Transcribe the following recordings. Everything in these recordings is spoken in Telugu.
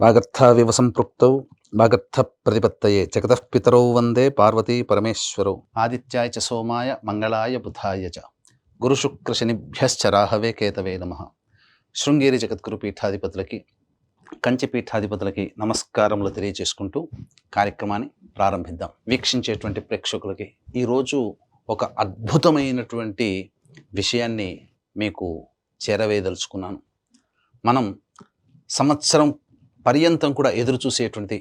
వాగర్థావివ సంపృక్తౌ వాగర్థ ప్రతిపత్తయే జగతః పితరౌ వందే పార్వతీ పరమేశ్వరౌ ఆదిత్యాయ చ సోమాయ మంగళాయ బుధాయ చ గురుశుక్రశనిభ్యశ్చ రాహవే కేతవే నమ శృంగేరి జగద్గురు పీఠాధిపతులకి కంచి పీఠాధిపతులకి నమస్కారములు తెలియజేసుకుంటూ కార్యక్రమాన్ని ప్రారంభిద్దాం। వీక్షించేటువంటి ప్రేక్షకులకి ఈరోజు ఒక అద్భుతమైనటువంటి విషయాన్ని మీకు చేరవేయదలుచుకున్నాను। మనం సంవత్సరం పర్యంతం కూడా ఎదురు చూసేటువంటి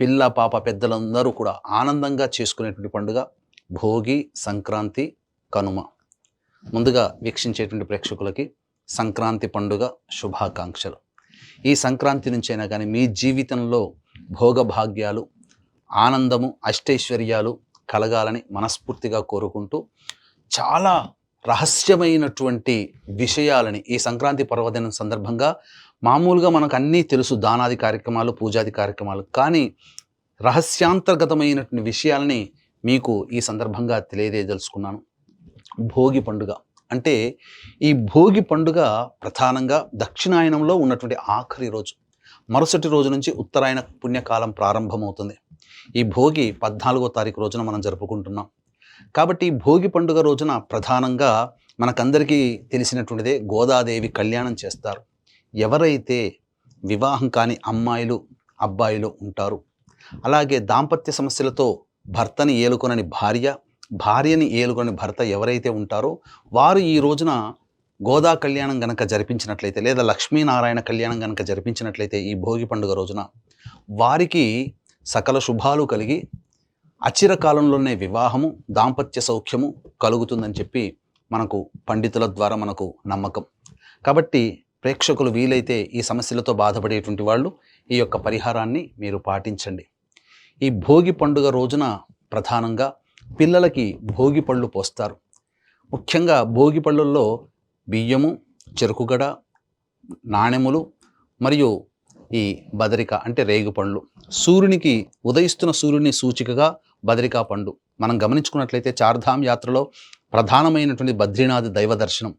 పిల్ల పాప పెద్దలందరూ కూడా ఆనందంగా చేసుకునేటువంటి పండుగ భోగి సంక్రాంతి కనుమ. ముందుగా వీక్షించేటువంటి ప్రేక్షకులకి సంక్రాంతి పండుగ శుభాకాంక్షలు. ఈ సంక్రాంతి నుంచైనా కానీ మీ జీవితంలో భోగభాగ్యాలు ఆనందము అష్టైశ్వర్యాలు కలగాలని మనస్ఫూర్తిగా కోరుకుంటూ చాలా రహస్యమైనటువంటి విషయాలని ఈ సంక్రాంతి పర్వదినం సందర్భంగా మామూలుగా మనకు అన్నీ తెలుసు దానాది కార్యక్రమాలు పూజాది కార్యక్రమాలు. కానీ రహస్యాంతర్గతమైనటువంటి విషయాలని మీకు ఈ సందర్భంగా తెలియజేయదలుచుకున్నాను. భోగి పండుగ. అంటే ఈ భోగి పండుగ ప్రధానంగా దక్షిణాయనంలో ఉన్నటువంటి ఆఖరి రోజు. మరుసటి రోజు నుంచి ఉత్తరాయణ పుణ్యకాలం ప్రారంభమవుతుంది. ఈ భోగి పద్నాలుగో తారీఖు రోజున మనం జరుపుకుంటున్నాం. కాబట్టి ఈ భోగి పండుగ రోజున ప్రధానంగా మనకందరికీ తెలిసినటువంటిదే గోదాదేవి కళ్యాణం చేస్తారు. ఎవరైతే వివాహం కాని అమ్మాయిలు అబ్బాయిలు ఉంటారు అలాగే దాంపత్య సమస్యలతో భర్తని ఏలుకొనని భార్య భార్యని ఏలుకొని భర్త ఎవరైతే ఉంటారో వారు ఈ రోజున గోదా కళ్యాణం గనక జరిపించినట్లయితే లేదా లక్ష్మీనారాయణ కళ్యాణం గనక జరిపించినట్లయితే ఈ భోగి పండుగ రోజున వారికి సకల శుభాలు కలిగి అచిర కాలంలోనే వివాహము దాంపత్య సౌఖ్యము కలుగుతుందని చెప్పి మనకు పండితుల ద్వారా మనకు నమ్మకం. కాబట్టి ప్రేక్షకులు వీలైతే ఈ సమస్యలతో బాధపడేటువంటి వాళ్ళు ఈ యొక్క పరిహారాన్ని మీరు పాటించండి. ఈ భోగి పండుగ రోజున ప్రధానంగా పిల్లలకి భోగి పళ్ళు పోస్తారు. ముఖ్యంగా భోగి పళ్ళల్లో బియ్యము చెరుకుగడ నాణెములు మరియు ఈ బదరిక అంటే రేగుపండ్లు సూర్యునికి ఉదయిస్తున్న సూర్యుని సూచికగా బదరికా పండు. మనం గమనించుకున్నట్లయితే చార్ధామ్ యాత్రలో ప్రధానమైనటువంటి బద్రీనాథ్ దైవ దర్శనం.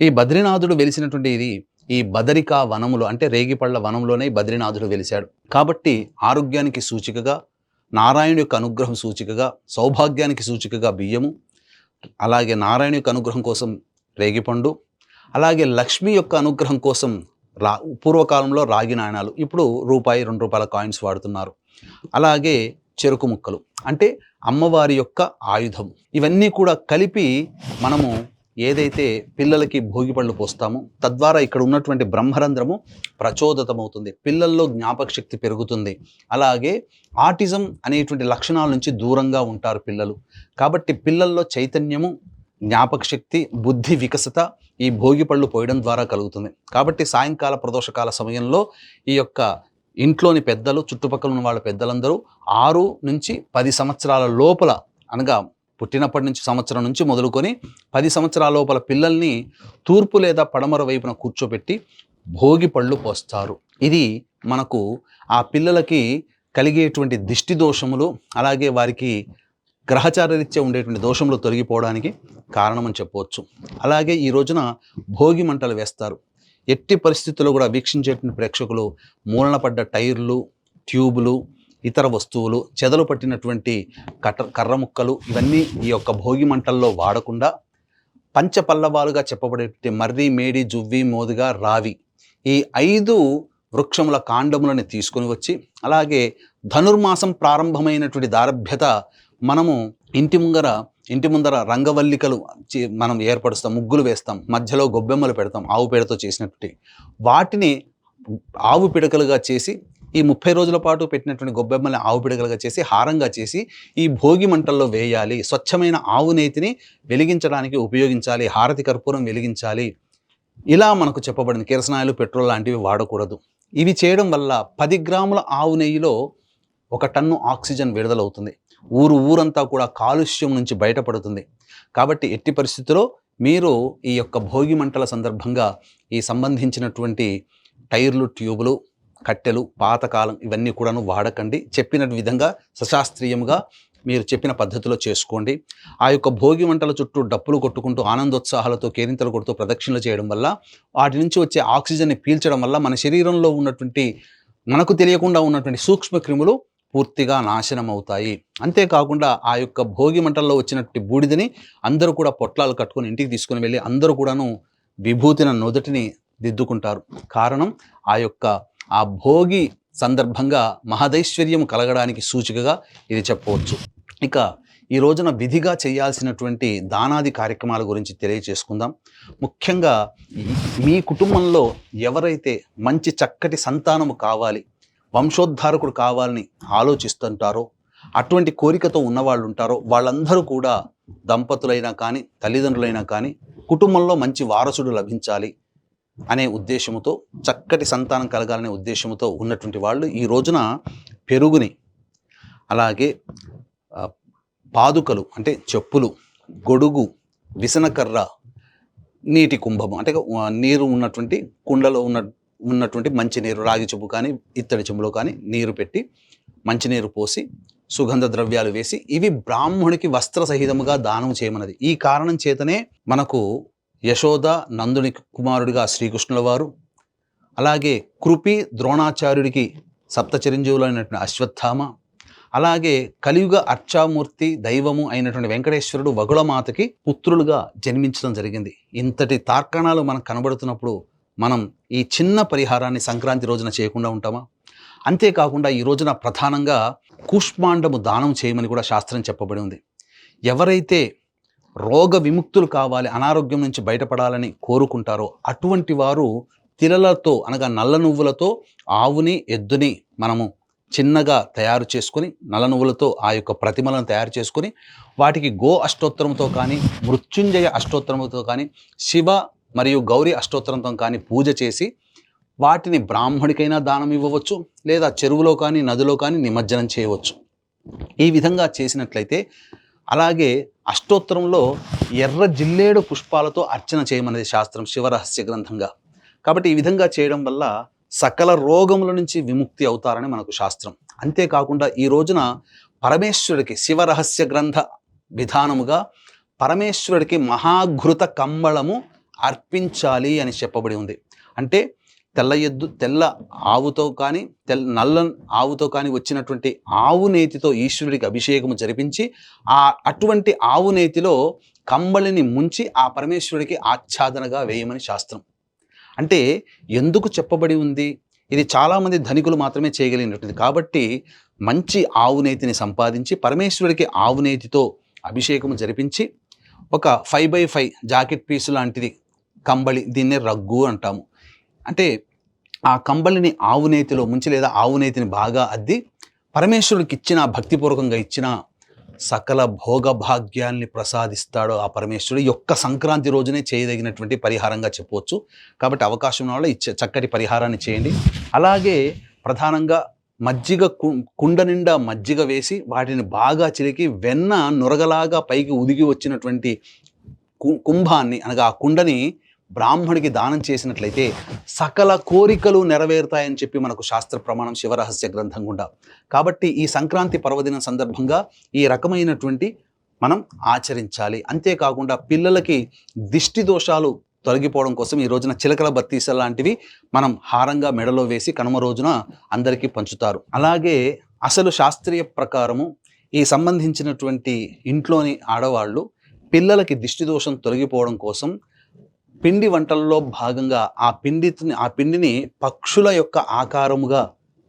ఈ బద్రీనాథుడు వెలిసినటువంటి ఇది ఈ బదరికా వనములో అంటే రేగిపళ్ళ వనంలోనే బద్రీనాథుడు వెలిశాడు. కాబట్టి ఆరోగ్యానికి సూచికగా నారాయణు యొక్క అనుగ్రహం సూచికగా సౌభాగ్యానికి సూచికగా బియ్యము అలాగే నారాయణ యొక్క అనుగ్రహం కోసం రేగిపండు అలాగే లక్ష్మి యొక్క అనుగ్రహం కోసం రా పూర్వకాలంలో రాగి నాణాలు ఇప్పుడు రూపాయి రెండు రూపాయల కాయిన్స్ వాడుతున్నారు. అలాగే చెరుకు ముక్కలు అంటే అమ్మవారి యొక్క ఆయుధం ఇవన్నీ కూడా కలిపి మనము ఏదైతే పిల్లలకి భోగి పళ్ళు పోస్తామో తద్వారా ఇక్కడ ఉన్నటువంటి బ్రహ్మరంధ్రము ప్రచోదతమవుతుంది. పిల్లల్లో జ్ఞాపక శక్తి పెరుగుతుంది. అలాగే ఆటిజం అనేటువంటి లక్షణాల నుంచి దూరంగా ఉంటారు పిల్లలు. కాబట్టి పిల్లల్లో చైతన్యము జ్ఞాపక శక్తి బుద్ధి వికసత ఈ భోగి పళ్ళు పోయడం ద్వారా కలుగుతుంది. కాబట్టి సాయంకాల ప్రదోషకాల సమయంలో ఈ యొక్క ఇంట్లోని పెద్దలు చుట్టుపక్కల ఉన్న వాళ్ళ పెద్దలందరూ ఆరు నుంచి పది సంవత్సరాల లోపల అనగా పుట్టినప్పటి నుంచి సంవత్సరం నుంచి మొదలుకొని పది సంవత్సరాల లోపల పిల్లల్ని తూర్పు లేదా పడమర వైపున కూర్చోబెట్టి భోగి పళ్ళు పోస్తారు. ఇది మనకు ఆ పిల్లలకి కలిగేటువంటి దిష్టి దోషములు అలాగే వారికి గ్రహచారరీత్యా ఉండేటువంటి దోషములు తొలగిపోవడానికి కారణమని చెప్పవచ్చు. అలాగే ఈ రోజున భోగి మంటలు వేస్తారు. ఎట్టి పరిస్థితుల్లో కూడా వీక్షించేటువంటి ప్రేక్షకులు మూలన పడ్డ టైర్లు ట్యూబులు ఇతర వస్తువులు చెదలు పట్టినటువంటి కట్ట కర్ర ముక్కలు ఇవన్నీ ఈ యొక్క భోగి మంటల్లో వాడకుండా పంచపల్లవాలుగా చెప్పబడేటువంటి మర్రి మేడి జువ్వి మోదుగా రావి ఈ ఐదు వృక్షముల కాండములను తీసుకొని వచ్చి అలాగే ధనుర్మాసం ప్రారంభమైనటువంటి దారభ్యత మనము ఇంటి ముందర ఇంటి ముందర రంగవల్లికలు మనం ఏర్పరుస్తాం ముగ్గులు వేస్తాం మధ్యలో గొబ్బెమ్మలు పెడతాం ఆవు పేడతో చేసినటువంటి వాటిని ఆవు పిడకలుగా చేసి ఈ ముప్పై రోజుల పాటు పెట్టినటువంటి గొబ్బెమ్మల్ని ఆవు పిడగలుగా చేసి హారంగా చేసి ఈ భోగి మంటల్లో వేయాలి. స్వచ్ఛమైన ఆవు నేతిని వెలిగించడానికి ఉపయోగించాలి. హారతి కర్పూరం వెలిగించాలి. ఇలా మనకు చెప్పబడింది కిరసనాయలు పెట్రోల్ లాంటివి వాడకూడదు. ఇవి చేయడం వల్ల పది గ్రాముల ఆవు నెయ్యిలో ఒక టన్ను ఆక్సిజన్ విడుదలవుతుంది. ఊరు ఊరంతా కూడా కాలుష్యం నుంచి బయటపడుతుంది. కాబట్టి ఎట్టి పరిస్థితుల్లో మీరు ఈ యొక్క భోగి మంటల సందర్భంగా ఈ సంబంధించినటువంటి టైర్లు ట్యూబులు కట్టెలు పాతకాలం ఇవన్నీ కూడాను వాడకండి. చెప్పిన విధంగా సశాస్త్రీయంగా మీరు చెప్పిన పద్ధతిలో చేసుకోండి. ఆ యొక్క భోగి మంటల చుట్టూ డప్పులు కొట్టుకుంటూ ఆనందోత్సాహాలతో కేరింతలు కొడుతూ ప్రదక్షిణలు చేయడం వల్ల వాటి నుంచి వచ్చే ఆక్సిజన్ని పీల్చడం వల్ల మన శరీరంలో ఉన్నటువంటి మనకు తెలియకుండా ఉన్నటువంటి సూక్ష్మ క్రిములు పూర్తిగా నాశనం అవుతాయి. అంతేకాకుండా ఆ యొక్క భోగి మంటల్లో వచ్చినటువంటి బూడిదని అందరూ కూడా పొట్లాలు కట్టుకొని ఇంటికి తీసుకుని వెళ్ళి అందరూ కూడాను విభూతిన నుదుటిని దిద్దుకుంటారు. కారణం ఆ యొక్క ఆ భోగి సందర్భంగా మహదైశ్వర్యం కలగడానికి సూచికగా ఇది చెప్పవచ్చు. ఇక ఈ రోజున విధిగా చేయాల్సినటువంటి దానాది కార్యక్రమాల గురించి తెలియచేసుకుందాం. ముఖ్యంగా మీ కుటుంబంలో ఎవరైతే మంచి చక్కటి సంతానము కావాలి వంశోద్ధారకుడు కావాలని ఆలోచిస్తుంటారో అటువంటి కోరికతో ఉన్నవాళ్ళు ఉంటారో వాళ్ళందరూ కూడా దంపతులైనా కానీ తల్లిదండ్రులైనా కానీ కుటుంబంలో మంచి వారసుడు లభించాలి. అనే ఉద్దేశంతో చక్కటి సంతానం కలగాలనే ఉద్దేశంతో ఉన్నటువంటి వాళ్ళు ఈ రోజున పెరుగుని అలాగే పాదుకలు అంటే చెప్పులు గొడుగు విసనకర్ర నీటి కుంభము అంటే నీరు ఉన్నటువంటి కుండలో ఉన్న ఉన్నటువంటి మంచినీరు రాగి చెంబు కానీ ఇత్తడి చెంబులో కానీ నీరు పెట్టి మంచినీరు పోసి సుగంధ ద్రవ్యాలు వేసి ఇవి బ్రాహ్మణునికి వస్త్ర సహితముగా దానం చేయమన్నది. ఈ కారణం చేతనే మనకు యశోద నందుని కుమారుడిగా శ్రీకృష్ణుల వారు అలాగే కృపి ద్రోణాచార్యుడికి సప్త చిరంజీవులైనటువంటి అశ్వత్థామ. అలాగే కలియుగ అర్చామూర్తి దైవము అయినటువంటి వెంకటేశ్వరుడు వగుళమాతకి పుత్రులుగా జన్మించడం జరిగింది. ఇంతటి తార్కాణాలు మనకు కనబడుతున్నప్పుడు మనం ఈ చిన్న పరిహారాన్ని సంక్రాంతి రోజున చేయకుండా ఉంటామా? అంతేకాకుండా ఈ రోజున ప్రధానంగా కూష్మాండము దానం చేయమని కూడా శాస్త్రం చెప్పబడి ఉంది. ఎవరైతే రోగ విముక్తులు కావాలి అనారోగ్యం నుంచి బయటపడాలని కోరుకుంటారో అటువంటి వారు తిలలతో అనగా నల్ల నువ్వులతో ఆవుని ఎద్దుని మనము చిన్నగా తయారు చేసుకొని నల్ల నువ్వులతో ఆ యొక్క ప్రతిమలను తయారు చేసుకొని వాటికి గో అష్టోత్తరంతో కానీ మృత్యుంజయ అష్టోత్తరంతో కానీ శివ మరియు గౌరీ అష్టోత్తరంతో కానీ పూజ చేసి వాటిని బ్రాహ్మడికైనా దానం ఇవ్వవచ్చు లేదా చెరువులో కానీ నదిలో కానీ నిమజ్జనం చేయవచ్చు. ఈ విధంగా చేసినట్లయితే అలాగే అష్టోత్తరంలో ఎర్ర జిల్లేడు పుష్పాలతో అర్చన చేయమనేది శాస్త్రం శివరహస్య గ్రంథంగా. కాబట్టి ఈ విధంగా చేయడం వల్ల సకల రోగముల నుంచి విముక్తి అవుతారని మనకు శాస్త్రం. అంతేకాకుండా ఈ రోజున పరమేశ్వరుడికి శివరహస్య గ్రంథ విధానముగా పరమేశ్వరుడికి మహాఘృత కంబళము అర్పించాలి అని చెప్పబడి ఉంది. అంటే తెల్ల ఎద్దు తెల్ల ఆవుతో కానీ తెల్ల నల్ల ఆవుతో కానీ వచ్చినటువంటి ఆవు నేతితో ఈశ్వరుడికి అభిషేకము జరిపించి ఆ అటువంటి ఆవు నేతిలో కంబళిని ముంచి ఆ పరమేశ్వరుడికి ఆచ్ఛాదనగా వేయమని శాస్త్రం. అంటే ఎందుకు చెప్పబడి ఉంది? ఇది చాలామంది ధనికులు మాత్రమే చేయగలిగినటువంటిది. కాబట్టి మంచి ఆవు నేతిని సంపాదించి పరమేశ్వరుడికి ఆవు నేతితో అభిషేకము జరిపించి ఒక five by five jacket piece లాంటిది కంబళి దీన్నే రగ్గు అంటాము. అంటే ఆ కంబళిని ఆవు నేతిలో ముంచి లేదా ఆవు నేతిని బాగా అద్ది పరమేశ్వరుడికి ఇచ్చిన భక్తిపూర్వకంగా ఇచ్చిన సకల భోగభాగ్యాల్ని ప్రసాదిస్తాడో ఆ పరమేశ్వరుడు యొక్క సంక్రాంతి రోజునే చేయదగినటువంటి పరిహారంగా చెప్పవచ్చు. కాబట్టి అవకాశం ఉన్న వాళ్ళు ఇచ్చే చక్కటి పరిహారాన్ని చేయండి. అలాగే ప్రధానంగా మజ్జిగ కుండ నిండా మజ్జిగ వేసి వాటిని బాగా చిలికి వెన్న నురగలాగా పైకి ఉదిగి వచ్చినటువంటి కుంభాన్ని అనగా ఆ కుండని బ్రాహ్మణికి దానం చేసినట్లయితే సకల కోరికలు నెరవేరుతాయని చెప్పి మనకు శాస్త్ర ప్రమాణం శివరహస్య గ్రంథం గుండా. కాబట్టి ఈ సంక్రాంతి పర్వదినం సందర్భంగా ఈ రకమైనటువంటి మనం ఆచరించాలి. అంతేకాకుండా పిల్లలకి దిష్టి దోషాలు తొలగిపోవడం కోసం ఈ రోజున చిలకల బత్తీస లాంటివి మనం హారంగా మెడలో వేసి కనుమ రోజున అందరికీ పంచుతారు. అలాగే అసలు శాస్త్రీయ ప్రకారము ఈ సంబంధించినటువంటి ఇంట్లోని ఆడవాళ్ళు పిల్లలకి దిష్టి దోషం తొలగిపోవడం కోసం పిండి వంటల్లో భాగంగా ఆ పిండిని ఆ పిండిని పక్షుల యొక్క ఆకారముగా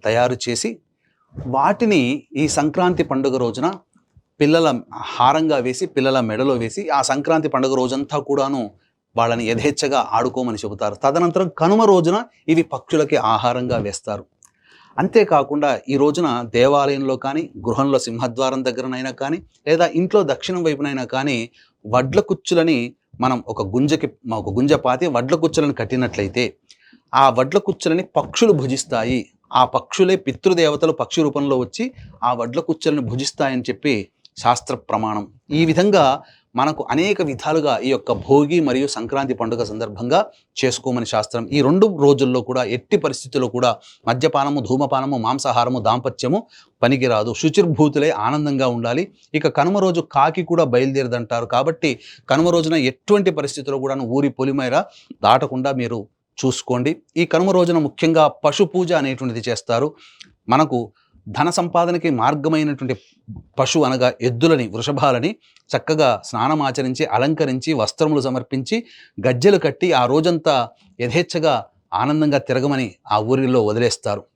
తయారు చేసి వాటిని ఈ సంక్రాంతి పండుగ రోజున పిల్లల హారంగా వేసి పిల్లల మెడలో వేసి ఆ సంక్రాంతి పండుగ రోజంతా కూడాను వాళ్ళని యథేచ్ఛగా ఆడుకోమని చెబుతారు. తదనంతరం కనుమ రోజున ఇవి పక్షులకి ఆహారంగా వేస్తారు. అంతేకాకుండా ఈ రోజున దేవాలయంలో కానీ గృహంలో సింహద్వారం దగ్గరనైనా కానీ లేదా ఇంట్లో దక్షిణం వైపునైనా కానీ వడ్ల కుచ్చులని మనం ఒక గుంజకి ఒక గుంజ పాతి వడ్ల కుచ్చులను కట్టినట్లయితే ఆ వడ్ల కుచ్చులని పక్షులు భుజిస్తాయి. ఆ పక్షులే పితృదేవతలు పక్షి రూపంలో వచ్చి ఆ వడ్ల కుచ్చులను భుజిస్తాయని చెప్పి శాస్త్ర ప్రమాణం. ఈ విధంగా మనకు అనేక విధాలుగా ఈ యొక్క భోగి మరియు సంక్రాంతి పండుగ సందర్భంగా చేసుకోమని శాస్త్రం. ఈ రెండు రోజుల్లో కూడా ఎట్టి పరిస్థితుల్లో కూడా మద్యపానము ధూమపానము మాంసాహారము దాంపత్యము పనికిరాదు. శుచిర్భూతులే ఆనందంగా ఉండాలి. ఇక కనుమ రోజు కాకి కూడా బయలుదేరదంటారు. కాబట్టి కనుమ రోజున ఎటువంటి పరిస్థితుల్లో కూడా ఊరి పొలిమేర దాటకుండా మీరు చూసుకోండి. ఈ కనుమ రోజున ముఖ్యంగా పశు పూజ అనేటువంటిది చేస్తారు. మనకు ధన సంపాదనకి మార్గమైనటువంటి పశు అనగా ఎద్దులని వృషభాలని చక్కగా స్నానం ఆచరించి అలంకరించి వస్త్రములు సమర్పించి గజ్జెలు కట్టి ఆ రోజంతా యథేచ్ఛగా ఆనందంగా తిరగమని ఆ ఊరిలో వదిలేస్తారు.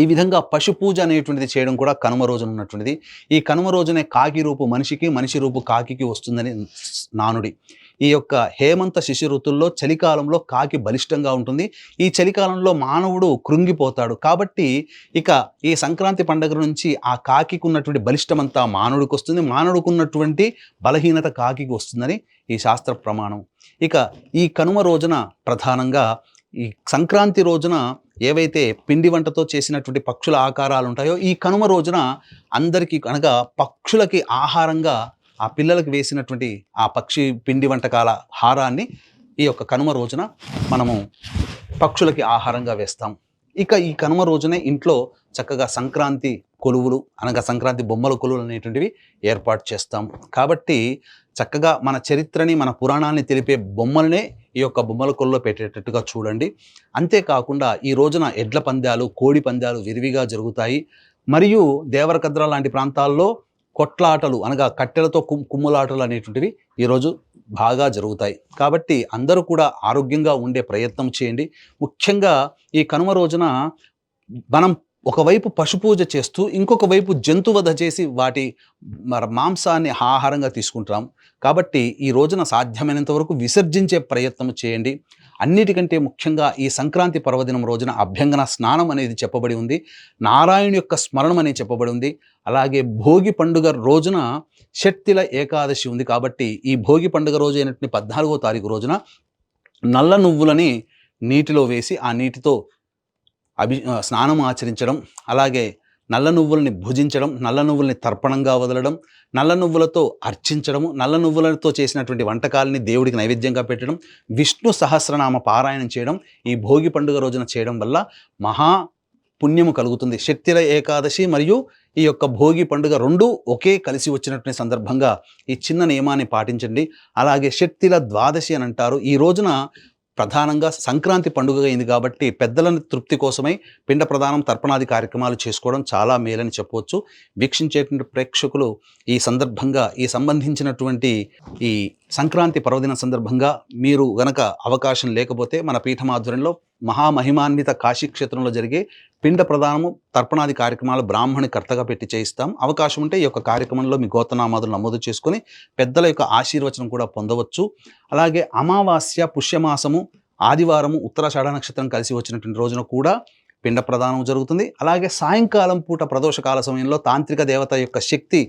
ఈ విధంగా పశు పూజ అనేటువంటిది చేయడం కూడా కనుమ రోజున ఉన్నటువంటిది. ఈ కనుమ రోజునే కాకి రూపు మనిషికి మనిషి రూపు కాకికి వస్తుందని నానుడి. ఈ యొక్క హేమంత శిశు ఋతుల్లో చలికాలంలో కాకి బలిష్టంగా ఉంటుంది. ఈ చలికాలంలో మానవుడు కృంగిపోతాడు. కాబట్టి ఇక ఈ సంక్రాంతి పండుగ నుంచి ఆ కాకికి ఉన్నటువంటి బలిష్టమంతా మానవుడికి వస్తుంది. మానవుడికి ఉన్నటువంటి బలహీనత కాకికి వస్తుందని ఈ శాస్త్ర ప్రమాణం. ఇక ఈ కనుమ రోజున ప్రధానంగా ఈ సంక్రాంతి రోజున ఏవైతే పిండి వంటతో చేసినటువంటి పక్షుల ఆకారాలు ఉంటాయో ఈ కనుమ రోజున అందరికీ అనగా పక్షులకి ఆహారంగా ఆ పిల్లలకు వేసినటువంటి ఆ పక్షి పిండి వంటకాల హారాన్ని ఈ యొక్క కనుమ రోజున మనము పక్షులకి ఆహారంగా వేస్తాం. ఇక ఈ కనుమ రోజునే ఇంట్లో చక్కగా సంక్రాంతి కొలువులు అనగా సంక్రాంతి బొమ్మల కొలువులు అనేటువంటివి ఏర్పాటు చేస్తాం. కాబట్టి చక్కగా మన చరిత్రని మన పురాణాన్ని తెలిపే బొమ్మలనే ఈ యొక్క బొమ్మల కొల్లో పెట్టేటట్టుగా చూడండి. అంతేకాకుండా ఈ రోజున ఎడ్ల పందాలు కోడి పందాలు విరివిగా జరుగుతాయి. మరియు దేవరకద్ర లాంటి ప్రాంతాల్లో కొట్లాటలు అనగా కట్టెలతో కుమ్ కుమ్ములాటలు అనేటువంటివి ఈరోజు బాగా జరుగుతాయి. కాబట్టి అందరూ కూడా ఆరోగ్యంగా ఉండే ప్రయత్నం చేయండి. ముఖ్యంగా ఈ కనుమ రోజున మనం ఒకవైపు పశుపూజ చేస్తూ ఇంకొక వైపు జంతువధ చేసి వాటి మరి మాంసాన్ని ఆహారంగా తీసుకుంటాం కాబట్టి ఈ రోజున సాధ్యమైనంత వరకు విసర్జించే ప్రయత్నం చేయండి. అన్నిటికంటే ముఖ్యంగా ఈ సంక్రాంతి పర్వదినం రోజున అభ్యంగన స్నానం అనేది చెప్పబడి ఉంది. నారాయణ యొక్క స్మరణం అనేది చెప్పబడి ఉంది. అలాగే భోగి పండుగ రోజున షట్తిల ఏకాదశి ఉంది కాబట్టి ఈ భోగి పండుగ రోజు అయినటువంటి పద్నాలుగో తారీఖు రోజున నల్ల నువ్వులని నీటిలో వేసి ఆ నీటితో అభి స్నానం ఆచరించడం అలాగే నల్ల నువ్వుల్ని భుజించడం నల్ల నువ్వుల్ని తర్పణంగా వదలడం నల్ల నువ్వులతో అర్చించడము నల్ల నువ్వులతో చేసినటువంటి వంటకాలని దేవుడికి నైవేద్యంగా పెట్టడం విష్ణు సహస్రనామ పారాయణం చేయడం ఈ భోగి పండుగ రోజున చేయడం వల్ల మహా పుణ్యము కలుగుతుంది. శక్తిల ఏకాదశి మరియు ఈ యొక్క భోగి పండుగ రెండు ఒకే కలిసి వచ్చినటువంటి సందర్భంగా ఈ చిన్న నియమాన్ని పాటించండి. అలాగే శక్తిల ద్వాదశి అని అంటారు. ఈ రోజున ప్రధానంగా సంక్రాంతి పండుగ అయింది కాబట్టి పెద్దల తృప్తి కోసమై పిండ ప్రధానం తర్పణాది కార్యక్రమాలు చేసుకోవడం చాలా మేలని చెప్పవచ్చు. వీక్షించేటువంటి ప్రేక్షకులు ఈ సందర్భంగా ఈ సంబంధించినటువంటి ఈ సంక్రాంతి పర్వదిన సందర్భంగా మీరు గనక అవకాశం లేకపోతే మన పీఠం ఆధ్వర్యంలో మహామహిమాన్విత కాశీ క్షేత్రంలో జరిగే పిండ ప్రదానము తర్పణాది కార్యక్రమాలు బ్రాహ్మణి కర్తగా పెట్టి చేయిస్తాం. అవకాశం ఉంటే ఈ యొక్క కార్యక్రమంలో మీ గోతనామాదులు నమోదు చేసుకొని పెద్దల యొక్క ఆశీర్వచనం కూడా పొందవచ్చు. అలాగే అమావాస్య పుష్యమాసము ఆదివారము ఉత్తరాషాఢ నక్షత్రం కలిసి వచ్చినటువంటి రోజున కూడా పిండ ప్రదానం జరుగుతుంది. అలాగే సాయంకాలం పూట ప్రదోషకాల సమయంలో తాంత్రిక దేవత యొక్క శక్తి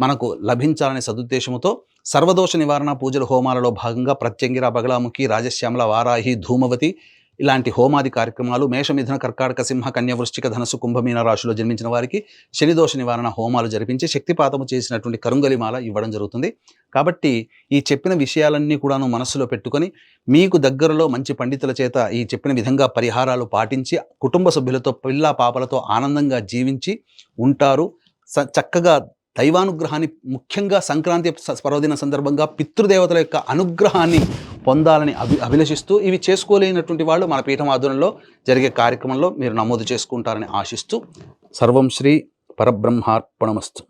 మనకు లభించాలనే సదుద్దేశంతో సర్వదోష నివారణ పూజల హోమాలలో భాగంగా ప్రత్యంగిర బగలాముఖి రాజశ్యామల వారాహి ధూమవతి ఇలాంటి హోమాది కార్యక్రమాలు మేషమిథున కర్కాటక సింహ కన్య వృశ్చిక కుంభమీన రాశిలో జన్మించిన వారికి శనిదోష నివారణ హోమాలు జరిపించి శక్తిపాతము చేసినటువంటి కరుంగలిమాల ఇవ్వడం జరుగుతుంది. కాబట్టి ఈ చెప్పిన విషయాలన్నీ కూడాను మనస్సులో పెట్టుకొని మీకు దగ్గరలో మంచి పండితుల చేత ఈ చెప్పిన విధంగా పరిహారాలు పాటించి కుటుంబ సభ్యులతో పిల్ల పాపలతో ఆనందంగా జీవించి ఉంటారు. స- చక్కగా దైవానుగ్రహాన్ని ముఖ్యంగా సంక్రాంతి పర్వదిన సందర్భంగా పితృదేవతల యొక్క అనుగ్రహాన్ని పొందాలని అభి అభిలషిస్తూ ఇవి చేసుకోలేనటువంటి వాళ్ళు మన పీఠం ఆధ్వర్యంలో జరిగే కార్యక్రమంలో మీరు నమోదు చేసుకుంటారని ఆశిస్తూ సర్వం శ్రీ పరబ్రహ్మార్పణమస్తు.